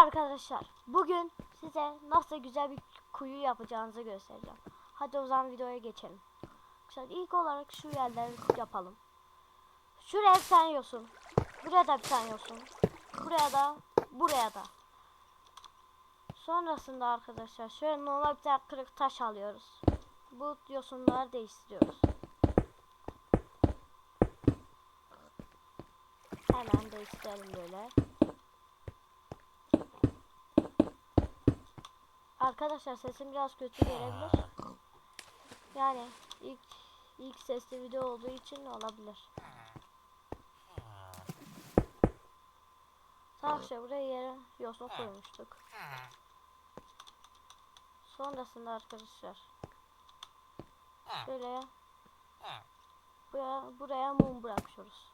arkadaşlar. Bugün size nasıl güzel bir kuyu yapacağınızı göstereceğim. Hadi o zaman videoya geçelim. Arkadaşlar ilk olarak şu yerleri yapalım. Şuraya bir tane yosun. Buraya da bir tane yosun. Buraya da, buraya da. Sonrasında arkadaşlar şöyle normal bir tane kırık taş alıyoruz. Bu yosunları değiştiriyoruz. Hemen değiştirelim böyle. Arkadaşlar sesim biraz kötü gelebilir. Yani ilk ilk sesli video olduğu için olabilir. Tamam işte buraya yere yosun koymuştuk. Sonrasında arkadaşlar şöyle buraya, buraya mum bırakıyoruz.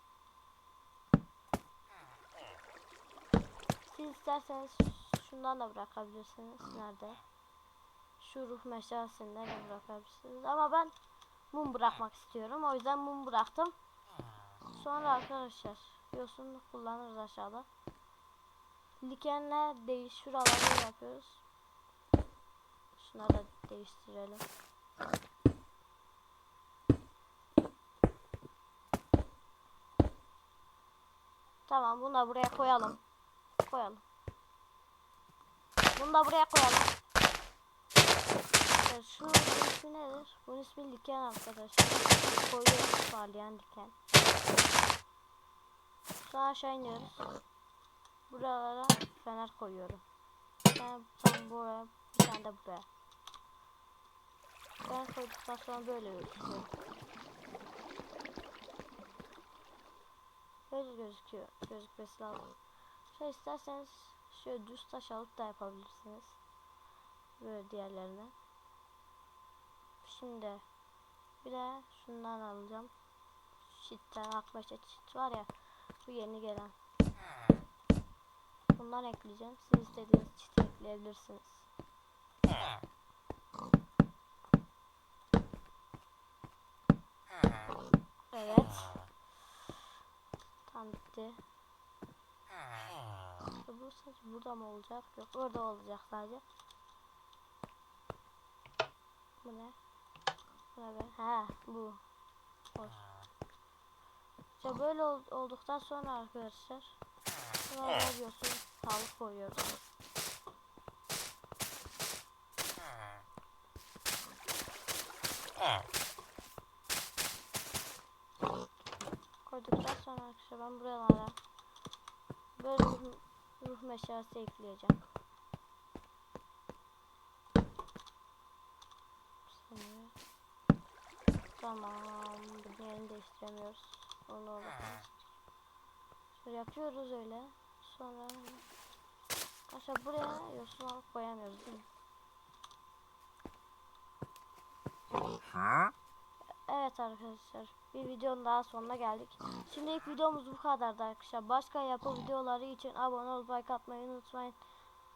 Siz isterseniz şundan da bırakabilirsiniz. Nerede? Şu ruh meşalesinden de bırakabilirsiniz. Ama ben mum bırakmak istiyorum. O yüzden mum bıraktım. Sonra arkadaşlar yosun kullanırız aşağıda. Dikenler değiş şuraları yapıyoruz. Şunları da değiştirelim. Tamam bunu da buraya koyalım. Koyalım. Bunu da buraya koyalım. Evet, şu bunun ismi nedir? Bunun ismi diken arkadaşlar. Koyuyoruz parlayan diken. Sonra aşağı iniyoruz. Buralara fener koyuyorum. Ben tam buraya, bir tane de buraya. Ben koyduktan sonra böyle gözüküyor. Böyle gözüküyor. Gözükmesi lazım. Şey isterseniz şöyle düz taş alıp da yapabilirsiniz. Böyle diğerlerine. Şimdi bir de şundan alacağım. Çitten akbaşa çit var ya. Bu yeni gelen. Bundan ekleyeceğim. Siz istediğiniz çiti ekleyebilirsiniz. Evet. Tam bitti. Bu sadece burada mı olacak? Yok orada olacak sadece. Bu ne? Bu ne be? Ha bu. Hoş. İşte böyle ol- olduktan sonra arkadaşlar Buna veriyorsun tavuk koyuyoruz. Koyduktan sonra arkadaşlar ben buralara böyle ruh, meşalesi ekleyeceğim. Tamam. Yerini değiştiremiyoruz. Onu. Şöyle yapıyoruz öyle. Sonra Arkadaşlar buraya yosun alıp koyamıyoruz değil mi? Evet arkadaşlar bir videonun daha sonuna geldik. Şimdilik videomuz bu kadardı arkadaşlar. Başka yapı videoları için abone olup like atmayı unutmayın.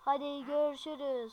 Hadi görüşürüz.